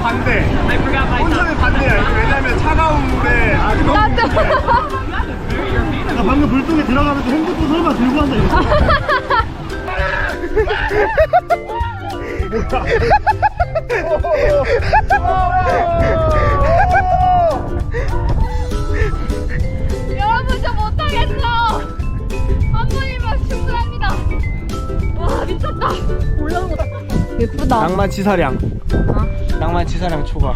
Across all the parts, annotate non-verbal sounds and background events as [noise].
반대. 온천의 반대야. 이게 왜냐면 차가운 물에 아, 뜨거운. 나 방금 물속에 들어가면서 핸드폰 설마 들고 간다 이거. 여러분 저 못하겠어. 한 번이면 충분합니다. 와 미쳤다. 올라오는 거. 예쁘다. 낭만 치사량. 낭만 치사량 초과.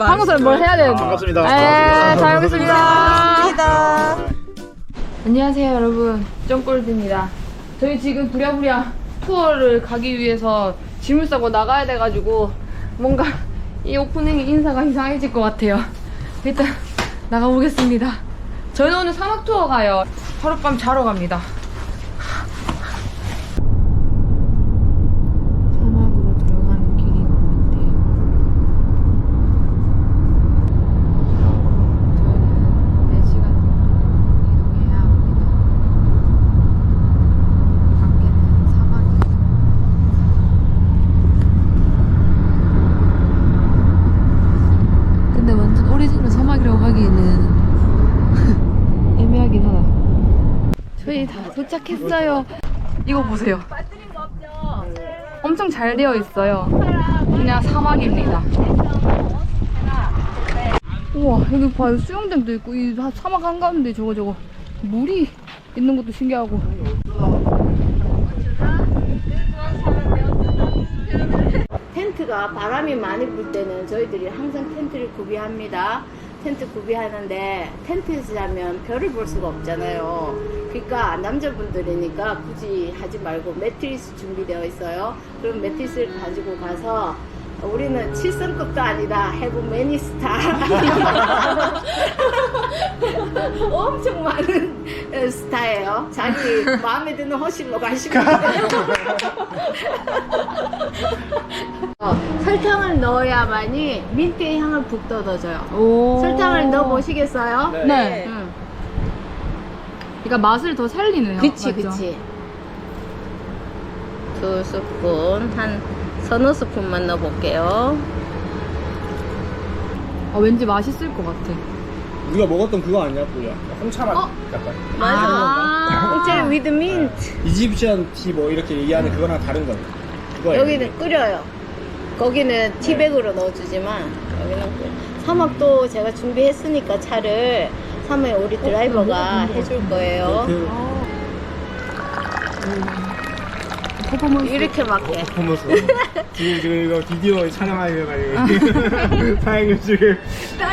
한국 사람 뭘 해야 되는데? 반갑습니다. 네, 잘 먹겠습니다. 안녕하세요, 여러분. 쫑골드입니다. 저희 지금 부랴부랴 투어를 가기 위해서 짐을 싸고 나가야 돼가지고 뭔가 이 오프닝 인사가 이상해질 것 같아요. 일단 나가보겠습니다. 저희는 오늘 사막 투어 가요. 하룻밤 자러 갑니다. 사막으로 들어가는 길인 것 같아요. 저희는 4시간 정도 이동해야 합니다. 밖에는 사막이 근데 완전 오리지널 사막이라고 하기에는 애매하긴 하다. 저희 다 도착했어요. 이거 보세요. 엄청 잘 되어 있어요. 그냥 사막입니다. 우와 여기 봐요 수영장도 있고 이 사막 한가운데 저거 저거 물이 있는 것도 신기하고 텐트가 바람이 많이 불 때는 저희들이 항상 텐트를 구비합니다. 텐트 구비하는데 텐트에서 자면 별을 볼 수가 없잖아요. 그러니까 남자분들이니까 굳이 하지 말고 매트리스 준비되어 있어요. 그럼 매트리스를 가지고 가서 우리는 7성급도 아니다. 해부 매니스타. [laughs] 엄청 많은 어, 스타예요. 자기 마음에 드는 호실로 가시면 [laughs] 돼요. 어, 설탕을 넣어야만이 민트의 향을 북돋아줘요. 오 설탕을 넣어 보시겠어요? 네. 응. 그러니까 맛을 더 살리네요 그치, 맞죠? 그치. 두 스푼, 한 서너 스푼만 넣어볼게요. 아, 왠지 맛있을 것 같아 우리가 먹었던 그거 아니야, 뭐야? 홍차맛 어? 약간. 맞아. 아. 홍차를 위드 민트. 이집션 티 뭐 이렇게 얘기하는 그거랑 다른 거야. 여기는 끓여요. 거기는 티백으로 넣어주지만 여기는 끓여. 사막도 제가 준비했으니까 차를 사막에 우리 드라이버가 해줄 거예요. 그 퍼포먼스 이렇게 맞게. 퍼포먼스. [laughs] [laughs] 지금 지금 이거 비디오 촬영하려고 사장님 지금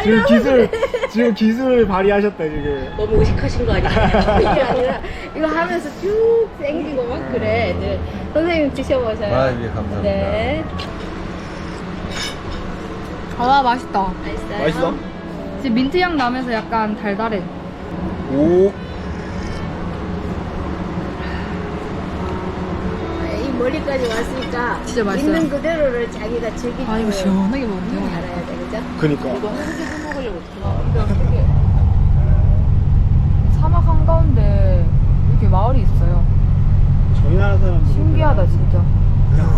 지금 기술 지금 기술 발휘하셨다 지금. 너무 의식하신 거 아니에요? [laughs] 이게 아니라 이거 하면서 쭉 땡기고 막 그래. 네. 선생님 드셔보세요. 아, 예, 감사합니다. 네. 아 맛있다 맛있어요? 맛있어? 지금 민트 향 나면서 약간 달달해 오. 네, 이 머리까지 왔으니까 진짜 맛있어요. 있는 그대로를 자기가 즐기고 아 이거 시원하게 돼요 알아야 돼, 그죠? 그니까. 사막 한가운데 이렇게 마을이 있어요 저희 나라 사람 신기하다 진짜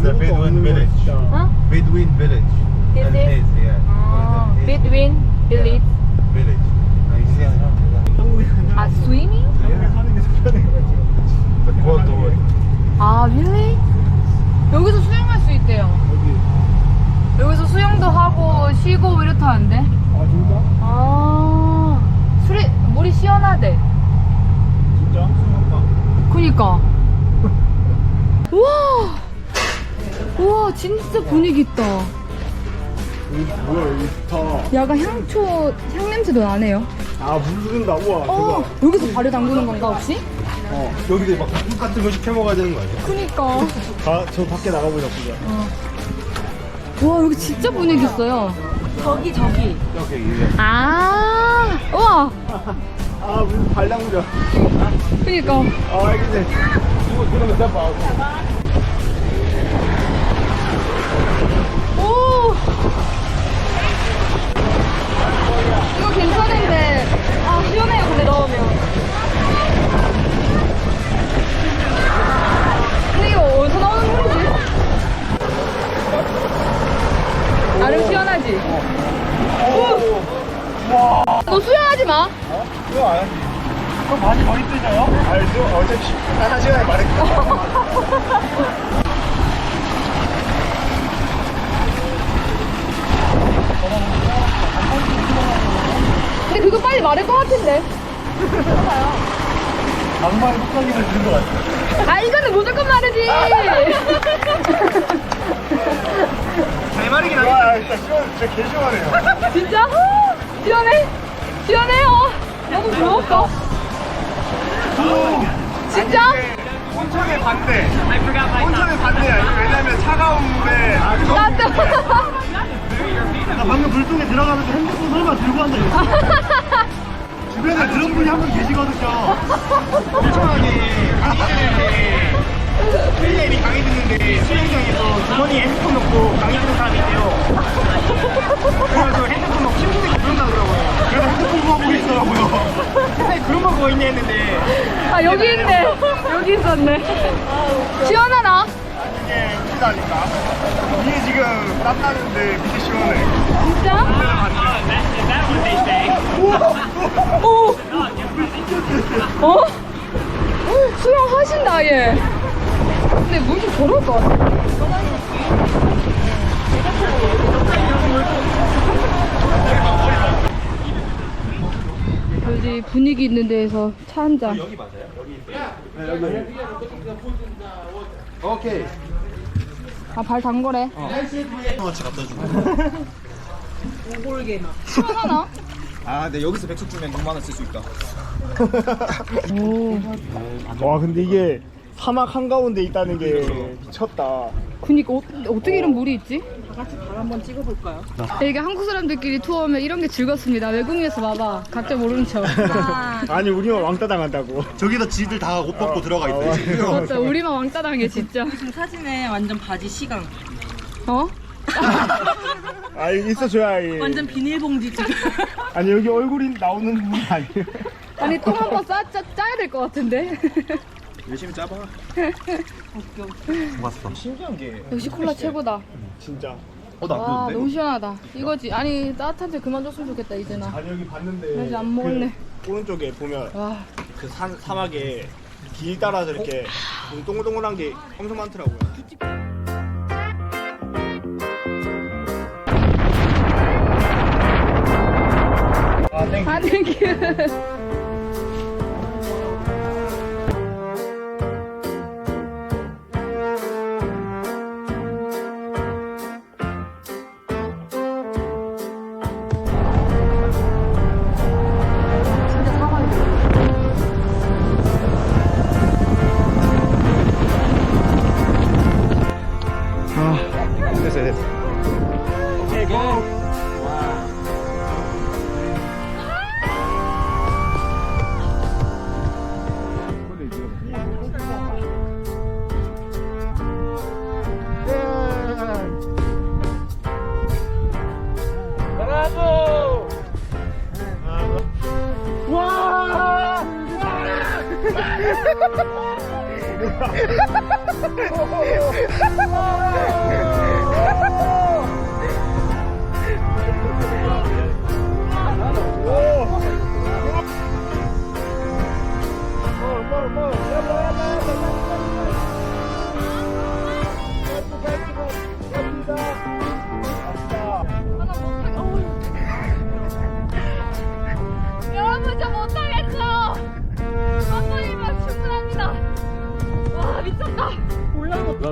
the Bedouin village. 어? Bedouin village. Yeah. 아, Al Hez between village village. 아 스위밍? 하는 게 편해가지고. The cold water. 아 really? 여기서 수영할 수 있대요 여기. 여기서 수영도 하고 쉬고 이렇다는데 아 진짜? 아 술이 물이 시원하대 진짜? 수영방. 그니까 우와 우와 진짜 분위기 있다 여기 뭐야 여기 좋다. 약간 향초 향냄새도 나네요 아물 흐른다. 우와. 어 대박. 여기서 발을 담그는 건가 혹시? 어 여기도 막 국밥 같은 거 시켜 먹어야 되는 거 아니야? 그니까 가, 저 밖에 나가보자 보자. 와 여기 진짜 분위기 있어요 저기, 저기. Okay, yeah. 아 우와 아 무슨 발랑 구려. 그니까 아 알겠네. 이거 그러면 잡아. 오 이거 괜찮은데 아 시원해요 근데 넣으면 근데 이거 어디서 나오는 물이지? 그지? 너 수영하지 마. 그거 안 하지. 그럼 많이 머리 뜨져요? 알죠? 어제 한 시간에 말했거든. 근데 그거 빨리 말할 것 같은데. 반말 속삭임을 들은 것 같아. 아 이거는 무조건 말이지. 내 말이긴 하겠다. 와, 진짜 시원, 진짜 개 시원해요. [laughs] 진짜? 시원해? 시원해요. 너무 부럽다. 진짜? 온천에 반대. 온천에 반대야. 왜냐면 차가운 물에 아주 나도. 나 방금 물속에 들어가면서 핸드폰 설마 들고 앉아 있어. [laughs] 주변에 그런 분이 한 분 계시거든요. 엄청나게 강의 필름이 강의 듣는데 수영장에서 주머니에 핸드폰 넣고 강의 듣는 사람이 있대요. 그래서 핸드폰 막 침실에 그런다 그러더라고요. 그래서 핸드폰 구하고 있더라고요. 세상에 그런 거 그거 있냐 했는데 아 여기 있네. 여기 있었네. 시원하나? 이게 웃기다니까. 위에 지금 땀 나는데 밑에 시원해. 진짜? 오. 어? 수영 하신다 얘. 근데 물좀 더러울 것 같아. 여기 분위기 있는 데에서 차 한 잔. 오케이. 아 발 담거래. 같이 갖다 주고. 시원하나? 아, 근데 여기서 백숙 주면 6만 원 쓸 수 있다. [laughs] 와 근데 이게 사막 한가운데 있다는 게 미쳤다. 그니까 어, 어떻게 이런 물이 있지? 다 같이 발 한번 찍어볼까요? 이게 한국 사람들끼리 투어하면 이런 게 즐겁습니다. 외국에서 봐봐. 각자 모르는 척. 아니 우리만 왕따 당한다고. 저기다 지들 다 옷 벗고 들어가 있대. [laughs] 맞다. 우리만 왕따 당해 진짜. 지금 사진에 완전 바지 시강. 어? 아 있어줘야 이. 완전 비닐봉지 지금. 아니 여기 얼굴이 나오는 분이 아니에요. [laughs] 아니 똥 한번 싸, 짜, 짜야 될 것 같은데. 열심히 짜봐. 고맙어. 신기한 게 역시 콜라 최고다. 진짜. 어, 나와 그런데? 너무 시원하다. 이거지. 아니 따뜻한 데 그만 줬으면 좋겠다 이제 나. 아니 여기 봤는데. 나 이제 안 먹을래. 그 오른쪽에 보면 와 그 산 사막에 길 따라서 이렇게 동글동글한 게 엄청 많더라고요. 아 땡큐. 아 [laughs] 땡큐. Yeah. [laughs]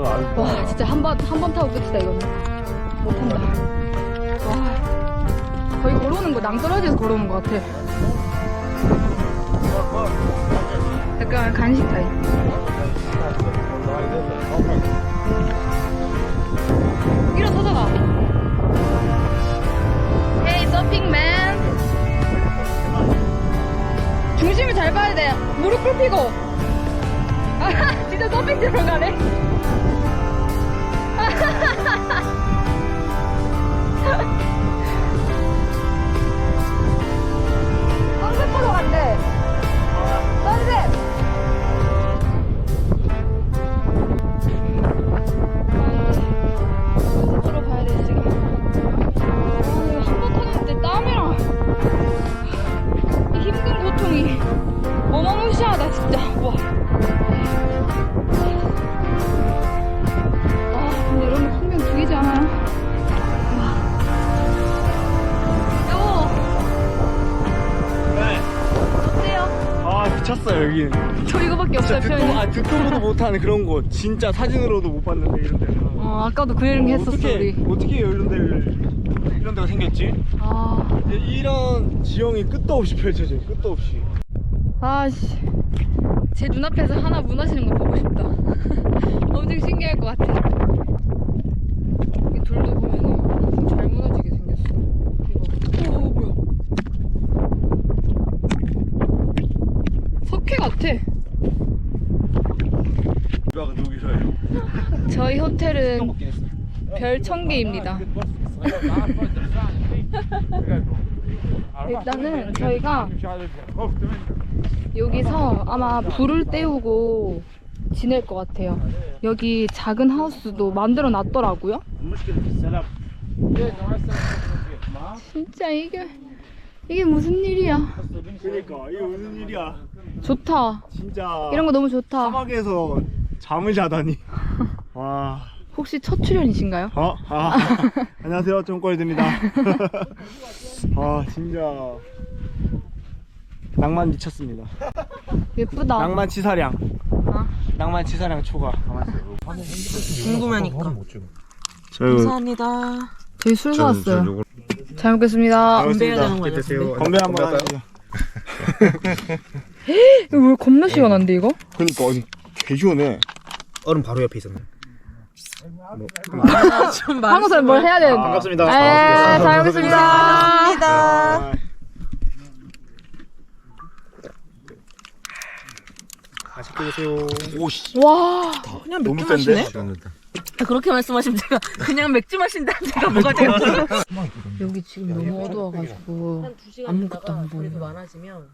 와 진짜 한 번 한 번 타고 끝이다 이거는. 못한다. 와 거의 걸어오는 거 낭떠러지에서 걸어오는 것 같아. 약간 간식 타임. 일어서잖아. 헤이 서핑맨. 중심을 잘 봐야 돼. 무릎 꿇히고. 아, [laughs] 진짜 서핑 들어가네. 저 이거밖에 없어요 듣도, 표현이. 아, 듣도 보도 못하는 그런 곳 진짜 사진으로도 못 봤는데 이런 데는 어 아까도 그 얘기 했었어 어떻게 우리. 어떻게 이런 데를 이런 데가 생겼지? 아 이제 이런 지형이 끝도 없이 펼쳐져 끝도 없이 아씨 제 눈앞에서 하나 무너지는 거 보고 싶다. [laughs] 엄청 신기할 것 같아. 이 돌도 보면은 엄청 잘 무너지게 생겼어. 이거. 오 뭐야? 석회 같아. 누가 누기 싫어요 저희 호텔은 별천 개입니다. 일단은 저희가 여기서 아마 불을 때우고 지낼 것 같아요. 여기 작은 하우스도 만들어 놨더라고요. 진짜 이게 이게 무슨 일이야? 그러니까 이게 무슨 일이야 좋다. 진짜 이런 거 너무 좋다. 사막에서 잠을 자다니 [laughs] 와 혹시 첫 출연이신가요? 어? 아, [laughs] 안녕하세요 쫑꼴드입니다 [laughs] 아 진짜 낭만 미쳤습니다 예쁘다. 낭만 치사량 어? 낭만 치사량 초과 궁금하니까. 저희 감사합니다. 저희 술 사왔어요. 잘 먹겠습니다. 건배해야 되는 거 아니야? 건배 한번 하시죠 이거 왜 겁나 시원한데 이거? 그니까 어디 개 시원해 얼음 바로 옆에 있었네. 좀 한국 사람 뭘 해야 되는데? 반갑습니다. 아, 잘 먹겠습니다. 감사합니다. 맛있게 드세요 오씨 와, 그냥 너무 맥주 마시네? 센데? 아, 그렇게 말씀하시면 제가 그냥 맥주 마신다 제가 뭐가 돼요? 여기 지금 너무 어두워가지고 아무것도 안 보여. 많아지면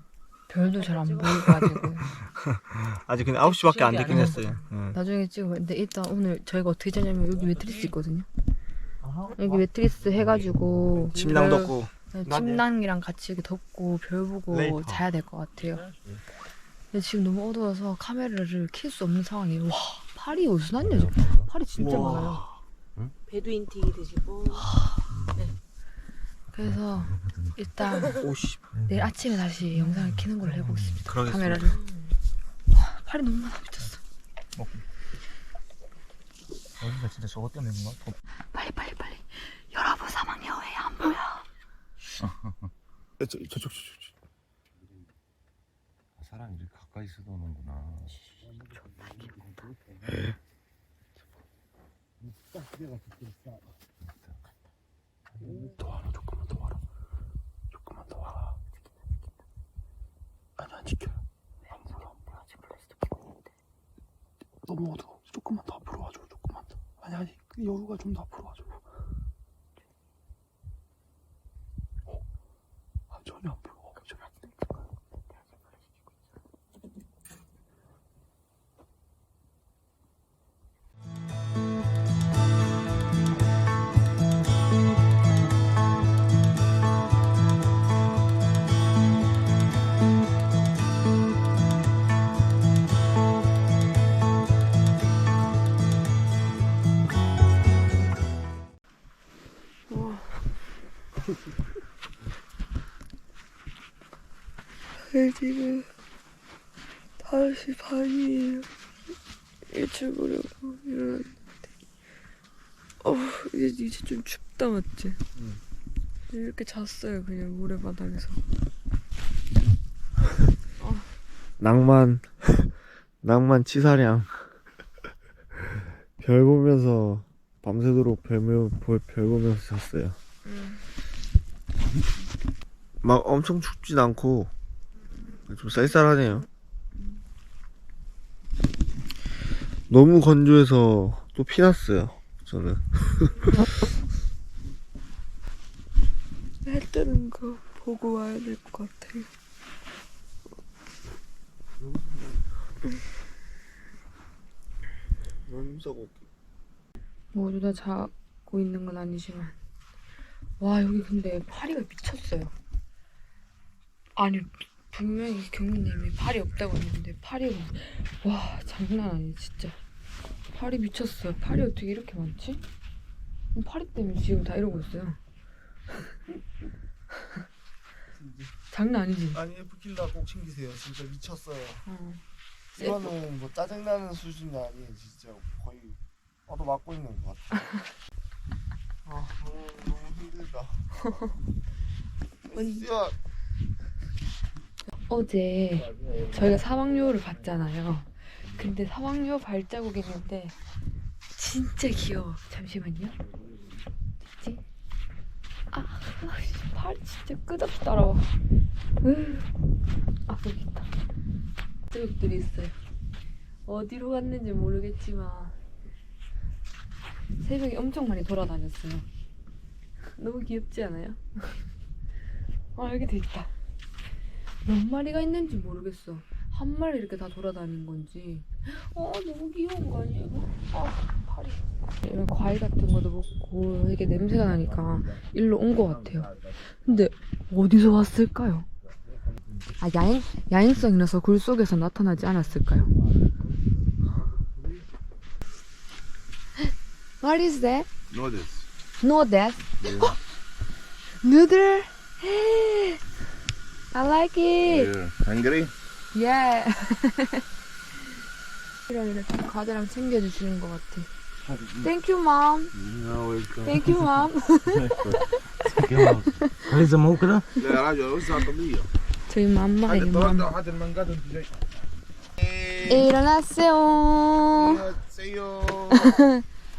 별도 잘 안 보여가지고 [laughs] 아직 근데 9시밖에 안 됐긴 했어요 응. 나중에 찍으면 근데 일단 오늘 저희가 어떻게 자냐면 여기 매트리스 있거든요. 여기 매트리스 해가지고 침낭 별- 덮고 네, 침낭이랑 같이 이렇게 덮고 별 보고 레이터. 자야 될 것 같아요. 근데 지금 너무 어두워서 카메라를 켤수 없는 상황이에요. 와, 팔이 어디서 났냐 지금. 팔이 진짜 우와. 많아요. 배두인 티 드시고 그래서 일단 오씨 내일 아침에 다시 영상을 켜는 걸로 해보겠습니다. 그러겠습니다. 카메라를. 와, 팔이 너무 많아 미쳤어. 여기가 진짜 저거 때문에 뭔가 빨리 빨리 빨리. 여러분 사망 여회 안 보여. 저, 저쪽 저쪽 사람이 이렇게 가까이서 도는구나. 더 와라 조금만 더 와라 조금만 더 와라 아니 안 지켜요 안 보여 안 보여 너무 어두워 조금만 더 앞으로 와줘 조금만 더 아니 아니 그 여우가 좀더 앞으 지금 5시 반이에요. 일출 보려고 일어났는데. 어, 이제, 이제 좀 춥다, 맞지? 이렇게 잤어요, 그냥 모래바닥에서. [laughs] 낭만 [laughs] 낭만 치사량 [laughs] 별 보면서 밤새도록 별, 별, 별 보면서 잤어요 막 엄청 춥진 않고 좀 쌀쌀하네요. 너무 건조해서 또 피났어요 저는. [laughs] 해 뜨는 거 보고 와야 될 것 같아요. 모두 다 자고 있는 건 아니지만. 와 여기 근데 파리가 미쳤어요. 아니 분명히 경민님이 팔이 없다고 했는데 팔이 와 장난 아니에요 진짜 팔이 미쳤어요 팔이 어떻게 이렇게 많지? 팔이 때문에 지금 다 이러고 있어요 [laughs] 장난 아니지? 아니 F킬라 꼭 챙기세요. 진짜 미쳤어요. 어. 이거는 뭐 짜증나는 수준이 아니에요. 진짜 거의 얻어 맞고 있는 것 같아. [laughs] 아 너무, 너무 힘들다. 야, 어제 저희가 사막요를 봤잖아요. 근데 사막요 발자국 있는데 진짜 귀여워. 잠시만요. 됐지? 아, 씨, 팔 진짜 끝없이 따라와. 으, 아, 여기 있다. 자국들이 있어요. 어디로 갔는지 모르겠지만 새벽에 엄청 많이 돌아다녔어요. [laughs] 너무 귀엽지 않아요? [laughs] 아, 여기도 있다. 몇 마리가 있는지 모르겠어. 한 마리 이렇게 다 돌아다닌 건지. 어, 너무 귀여운 거 아니야, 이거? 아, 팔이. 이런 과일 같은 것도 먹고 이게 냄새가 나니까 일로 온 것 같아요. 근데 어디서 왔을까요? 아, 야행, 야행성이라서 굴 속에서 나타나지 않았을까요? What is that? noodles. No, that. Noodle. I like it. Hungry? 예. 이랑 이렇게 과자랑 챙겨주시는 것 같아. Thank you, mom. No, welcome. Thank you, mom. عايزة مو كده؟ لا يا راجل وسع طبيعي. 저희 맘마예요, 맘. هذا المنقاد انت جاي. 일어났어요. سيو.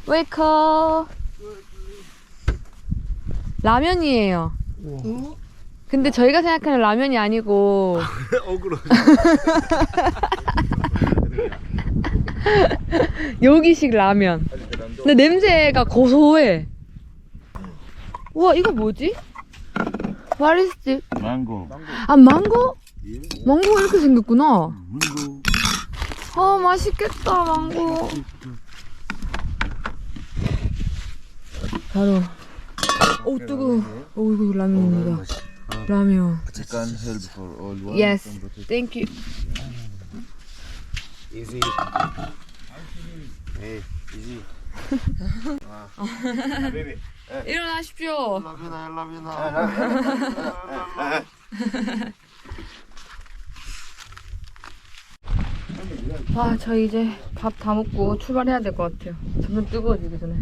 웨이커. 라면이에요. 근데 저희가 생각하는 라면이 아니고 [laughs] 어그로. [laughs] 여기식 라면. 근데 냄새가 고소해. 우와, 이거 뭐지? What is this? 망고. 아, 망고? 망고가 이렇게 생겼구나. 아, 맛있겠다, 망고. 바로. 오, 뜨거워. 오, 이거 라면입니다. 라면. Can help for all one. Yes. Thank you. Easy. Hey, easy. [laughs] 일어나십시오. 라비나 라비나. 아, 저 이제 밥 다 먹고 출발해야 될 것 같아요. 점점 뜨거워지기 전에.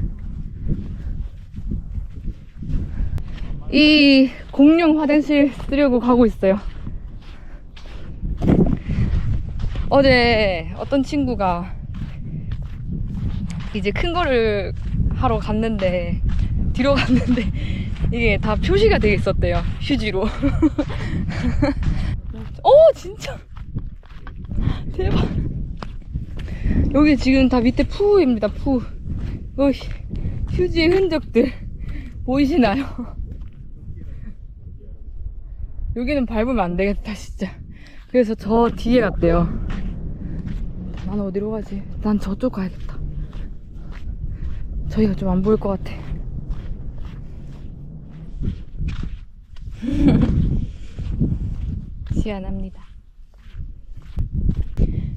이 공룡 화장실 쓰려고 가고 있어요. 어제 어떤 친구가 이제 큰 거를 하러 갔는데 뒤로 갔는데 [laughs] 이게 다 표시가 되어 있었대요. 휴지로. 오 [laughs] 진짜 대박. 여기 지금 다 밑에 푸입니다, 푸. 휴지의 흔적들 보이시나요? [laughs] 여기는 밟으면 안 되겠다, 진짜. 그래서 저 뒤에 갔대요. 난 어디로 가지? 난 저쪽 가야겠다. 저희가 좀 안 보일 것 같아. [laughs] 시원합니다.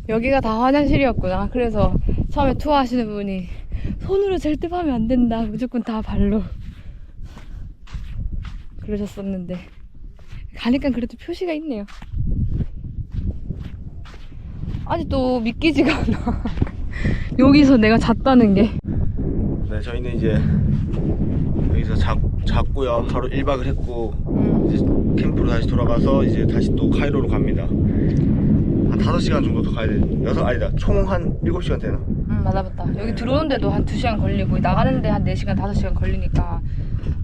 여기가 다 화장실이었구나. 그래서 처음에 투어 하시는 분이 손으로 절대 파면 안 된다. 무조건 다 발로. 그러셨었는데 가니까 그래도 표시가 있네요. 아직도 믿기지가 않아. [laughs] 여기서 내가 잤다는 게. 네, 저희는 이제 여기서 자, 잤고요. 하루 1박을 했고 이제 캠프로 다시 돌아가서 이제 다시 또 카이로로 갑니다. 한 5시간 정도 더 가야 돼. 여섯 아니다. 총 한 7시간 되나? 응, 맞아, 맞다. 여기 들어오는데도 한 2시간 걸리고, 나가는데 한 4시간, 5시간 걸리니까,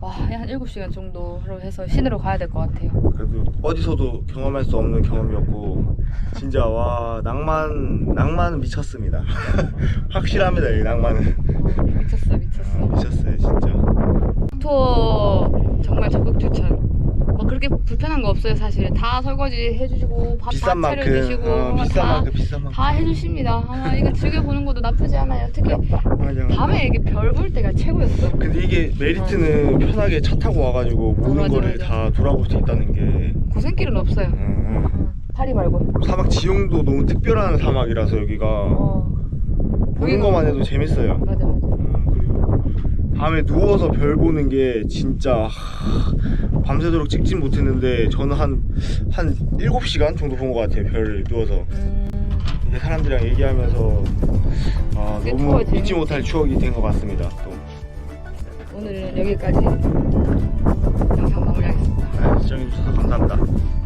와, 한 7시간 정도로 해서 시내로 가야 될 것 같아요. 그래도 어디서도 경험할 수 없는 경험이었고 진짜 와 낭만 낭만은 미쳤습니다. [laughs] 확실합니다 이 낭만은 어, 미쳤어, 미쳤어. 미쳤어요 진짜. 투어 정말 적극 추천. 뭐 그렇게 불편한 거 없어요, 사실. 다 설거지 해주시고, 밥다 비싼 만큼 차려주시고, 어, 비싼 다, 만큼 비싼 만큼 다 해주십니다. 아, 이거 즐겨보는 것도 나쁘지 않아요. 특히 맞아. 밤에 이렇게 별 볼 때가 최고였어. 근데 이게 메리트는 편하게 차 타고 와가지고 모든 맞아, 거를 맞아. 다 돌아볼 수 있다는 게 고생길은 없어요. 음, 음. 파리 말고. 사막 지형도 너무 특별한 사막이라서 여기가 어, 보는 것만 해도 재밌어요. 맞아, 맞아. 음, 밤에 누워서 별 보는 게 진짜 하, 밤새도록 찍진 못했는데 저는 한, 한 7시간 정도 본 것 같아요 별을 누워서. 이제 사람들이랑 얘기하면서 아, 이게 너무 잊지 재밌지. 못할 추억이 된 것 같습니다 또. 오늘은 여기까지. 영상 마무리하겠습니다. 네, 시청해주셔서 감사합니다